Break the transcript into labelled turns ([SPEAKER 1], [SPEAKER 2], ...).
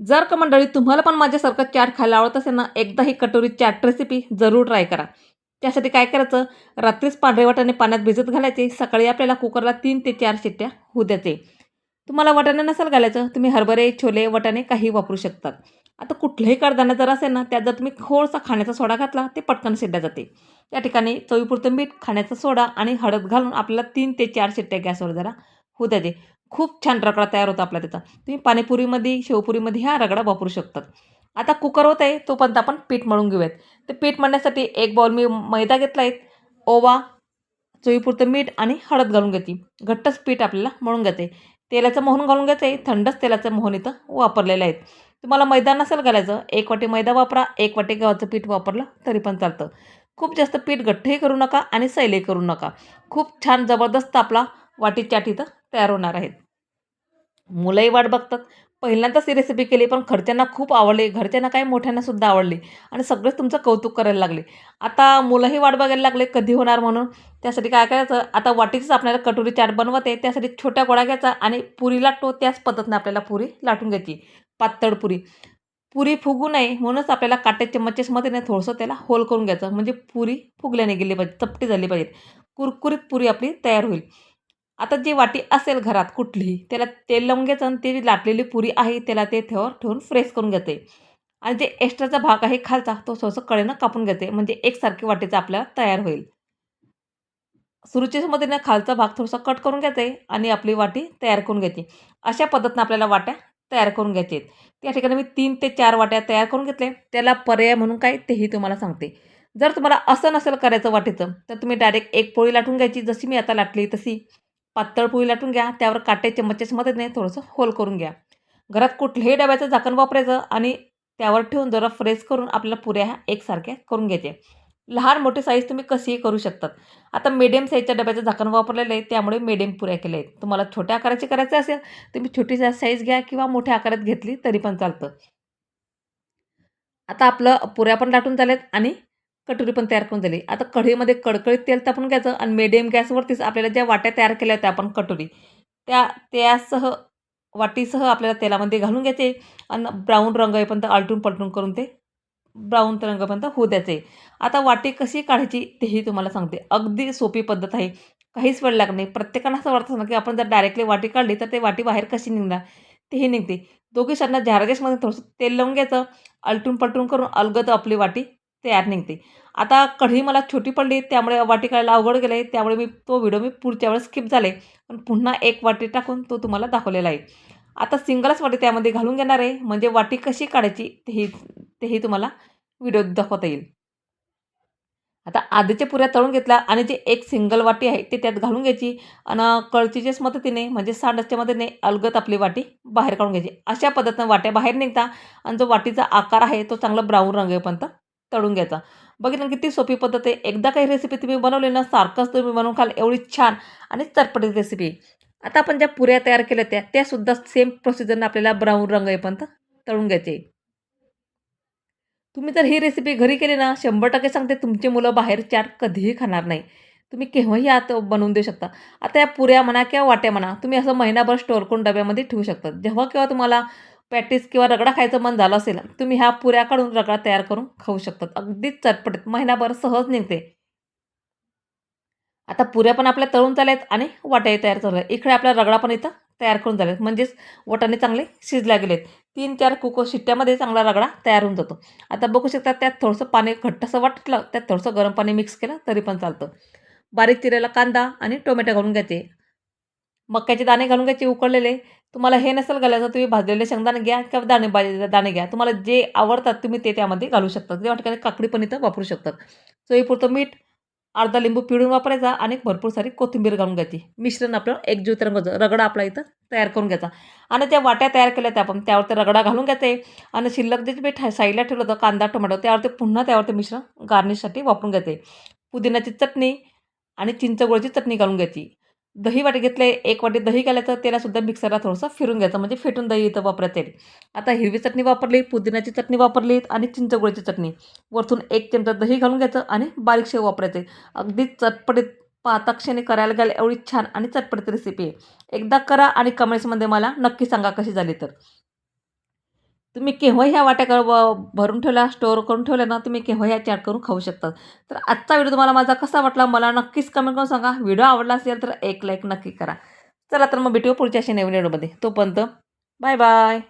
[SPEAKER 1] जर का मंडळी तुम्हाला पण माझ्यासारखं चाट खायला आवडत असेल ना एकदा ही कटोरी चाट रेसिपी जरूर ट्राय करा. त्यासाठी काय करायचं रात्रीच पांढरे वाटाणे पाण्यात भिजत घालायचे सकाळी आपल्याला कुकरला तीन ते चार शिट्ट्या होऊ द्यायचे. तुम्हाला वाटाणे नसेल घालायचं तुम्ही हरभरे छोले वटाणे काही वापरू शकतात. आता कुठलंही कडधान्य जर असेल ना त्यात जर तुम्ही खोळसा खाण्याचा सोडा घातला ते पटकन शिड्या जाते. त्या ठिकाणी चवीपुरतं मीठ खाण्याचा सोडा आणि हळद घालून आपल्याला तीन ते चार शिट्ट्या गॅसवर जरा होऊ ते. खूप छान रगडा तयार होतो आपला त्याचा तुम्ही पाणीपुरीमध्ये शेवपुरीमध्ये ह्या रगडा वापरू शकतात. आता कुकर होत आहे तोपर्यंत आपण पीठ मळून घेऊयात. ते पीठ मळण्यासाठी एक बाउल मी मैदा घेतला आहे. ओवा चवीपुरतं मीठ आणि हळद घालून घेते. घट्टच पीठ आपल्याला मळून घ्यायचे तेलाचं मोहन घालून घ्यायचं आहे. थंडच तेलाचं मोहन इथं वापरलेलं आहे. तुम्हाला मैदा नसेल घालायचं एक वाटी मैदा वापरा. एक वाटी गव्हाचं पीठ वापरलं तरी पण चालतं. खूप जास्त पीठ घट्टही करू नका आणि सैलही करू नका. खूप छान जबरदस्त आपला वाटी चाट इथं तयार होणार आहेत. मुलंही वाट बघतात. पहिल्यांदाच ही रेसिपी केली पण घरच्यांना खूप आवडली. घरच्यांना काय मोठ्यांना सुद्धा आवडली. आणि सगळेच तुमचं कौतुक करायला लागले. आता मुलंही वाट बघायला लागले कधी होणार म्हणून. त्यासाठी काय करायचं? आता वाटीचंच आपल्याला कटोरी चाट बनवते. त्यासाठी छोट्या गोळा घ्यायचा आणि पुरी लाटतो त्याच पद्धतीने आपल्याला पुरी लाटून घ्यायची. पातळ पुरी. पुरी फुगू नये म्हणूनच आपल्याला काट्या चम्मचेसमध्ये नाही थोडंसं त्याला होल करून घ्यायचं. म्हणजे पुरी फुगल्याने गेली पाहिजे चपटी झाली पाहिजे. कुरकुरीत पुरी आपली तयार होईल. आता जी वाटी असेल घरात कुठलीही त्याला तेल लावून घ्यायचं आणि ती जी लाटलेली पुरी आहे त्याला ते ठेवर ठेवून फ्रेश करून घेते. आणि जे एक्स्ट्राचा भाग आहे खालचा तो सहसा कळेनं कापून घेते. म्हणजे एकसारखी वाटीचा आपल्याला तयार होईल. सुरुचीच्या मदतीने खालचा भाग थोडासा कट करून घेते आणि आपली वाटी तयार करून घेते. अशा पद्धतीनं आपल्याला वाट्या तयार करून घ्यायचे त्या ठिकाणी मी तीन ते चार वाट्या तयार करून घेतले त्याला पर्याय म्हणून काय तेही तुम्हाला सांगते. जर तुम्हाला असं नसेल करायचं वाटीचं तर तुम्ही डायरेक्ट एक पोळी लाटून घ्यायची. जशी मी आता लाटली तशी. पातळ पोळी लाटून घ्या त्यावर काटे मदत मदतीने थोडंसं होल करून घ्या. घरात कुठल्याही डब्याचं झाकण वापरायचं आणि त्यावर ठेवून जरा फ्रेश करून आपल्याला पुऱ्या ह्या एकसारख्या करून घ्यायचे लहान मोठी साईज तुम्ही कशीही करू शकतात. आता मीडियम साईजच्या डब्याचं झाकण वापरलेलं आहे त्यामुळे मीडियम पुऱ्या केल्या आहेत. तुम्हाला छोट्या आकाराची करायचं असेल तुम्ही छोटी साईज घ्या किंवा मोठ्या आकारात घेतली तरी पण चालतं. आता आपलं पुऱ्या पण लाटून झाल्यात आणि कटोरी पण तयार करून झाली आता कढईमध्ये कडकडीत तेल तापून घ्यायचं आणि मिडियम गॅसवरतीच आपल्याला ज्या वाट्या तयार केल्या होत्या आपण कटोरी त्या त्यासह वाटीसह आपल्याला तेलामध्ये घालून घ्यायचे आणि ब्राऊन रंग येईपर्यंत आलटून पलटून करून ते ब्राऊन रंगपर्यंत होऊ द्यायचे. आता वाटी कशी काढायची तेही तुम्हाला सांगते. अगदी सोपी पद्धत आहे. काहीच वेळ लागत नाही. प्रत्येकानं असं वाटतं ना की आपण जर डायरेक्टली वाटी काढली तर ते वाटी बाहेर कशी निघणार? तेही निघते. दोघी सरना झारागेसमध्ये थोडंसं तेल लावून घ्यायचं. आलटून पलटून करून अलगद आपली वाटी तयार निघते. आता कढी मला छोटी पडली त्यामुळे वाटी काढायला अवघड गेले त्यामुळे मी तो व्हिडिओ मी पुढच्या वेळेस स्किप झाले. पण पुन्हा एक वाटी टाकून तो तुम्हाला दाखवलेला आहे. आता सिंगलच वाटी त्यामध्ये घालून घेणार आहे म्हणजे वाटी कशी काढायची तेही तेही तुम्हाला व्हिडिओ दाखवता येईल. आता आधीच्या पुऱ्या तळून घेतल्या आणि जे एक सिंगल वाटी आहे ते त्यात घालून घ्यायची आणि कळचीच्याच मदतीने म्हणजे सांडसच्या मदतीने अलगत आपली वाटी बाहेर काढून घ्यायची. अशा पद्धतीनं वाट्या बाहेर निघता आणि जो वाटीचा आकार आहे तो चांगला ब्राऊन रंगेपर्यंत तळून घ्यायचा. बघितलं किती सोपी पद्धत आहे. एकदा काही रेसिपी तुम्ही बनवली ना सारखंच तुम्ही बनवून खाल. एवढी छान आणि चटपटीत रेसिपी आता आपण ज्या पुऱ्या तयार केल्या त्या त्यासुद्धा सेम प्रोसिजरनं आपल्याला ब्राऊन रंग येईपर्यंत तळून घ्यायचे. तुम्ही जर ही रेसिपी घरी केली ना शंभर टक्के सांगते तुमची मुलं बाहेर चाट कधीही खाणार नाही. तुम्ही केव्हाही आत बनवून देऊ शकता. आता या पुऱ्या म्हणा किंवा वाट्या म्हणा तुम्ही असं महिनाभर स्टोअर करून डब्यामध्ये ठेवू शकता. जेव्हा केव्हा तुम्हाला पॅटीस किंवा रगडा खायचं मन झालं असेल तुम्ही ह्या पुऱ्या काढून रगडा तयार करून खाऊ शकतात. अगदीच चटपटीत महिनाभर सहज निघते. आता पुऱ्या पण आपल्या तळून झाल्यात आणि वाट्याही तयार झाल्या इकडे आपला रगडा पण इथं तयार करून झालेत. म्हणजेच वटाणे चांगले शिजल्या गेलेत. तीन चार कुको शिट्ट्यामध्ये चांगला रगडा तयार होऊन जातो. आता बघू शकता त्यात थोडंसं पाणी घट्टसं वाटलं त्यात थोडंसं गरम पाणी मिक्स केलं तरी पण चालतं. बारीक चिरेला कांदा आणि टोमॅटो घालून घ्यायचे. मक्याचे दाणे घालून घ्यायचे उकळलेले. तुम्हाला हे नसेल घालायचं तुम्ही भाजलेले शेंगदाणे घ्या किंवा दाणे भाजलेले दाणे घ्या. तुम्हाला जे आवडतात तुम्ही ते त्यामध्ये घालू शकता त्या ठिकाणी काकडी पण इथं वापरू शकतात. चवीपुरतं मीठ अर्धा लिंबू पिळून वापरायचा आणि भरपूर सारी कोथिंबीर घालून घ्यायची. मिश्रण आपलं एकजूत रंगाचं रगडा आपला इथं तयार करून घ्यायचा. आणि त्या वाट्या तयार केल्या त्या आपण त्यावरती रगडा घालून घ्यायचे. आणि शिल्लक जे मी साईडला ठेवलं होतं कांदा टोमॅटो त्यावरती पुन्हा त्यावरती मिश्रण गार्निशसाठी वापरून घ्यायचे. पुदिन्याची चटणी आणि चिंचगुळाची चटणी घालून घ्यायची. दही वाटी घेतले एक वाटी दही घालायचं त्यालासुद्धा मिक्सरला थोडंसं फिरून घ्यायचं म्हणजे फेटून दही इथं वापरायचं येईल. आता हिरवी चटणी वापरली पुदिन्याची चटणी वापरली आणि चिंचगोळीची चटणी. वरतून एक चमचा दही घालून घ्यायचं आणि बारीक शेव वापरायचे. अगदी चटपटीत पाताक्षणी करायला गेलं एवढी छान आणि चटपटीत रेसिपी आहे. एकदा करा आणि कमेंट्समध्ये मला नक्की सांगा कशी झाली तर. तुम्ही केव्हा ह्या वाट्या कर ब- भरून ठेवल्या स्टोअर करून ठेवल्या ना तुम्ही केव्हा ह्या चॅट करून खाऊ शकता. तर आजचा व्हिडिओ तुम्हाला माझा कसा वाटला मला नक्कीच कमेंट करून सांगा. व्हिडिओ आवडला असेल तर एक लाईक नक्की करा. चला तर मग भेटू पुढच्या अशा नवीन व्हिडिओमध्ये तोपर्यंत बाय बाय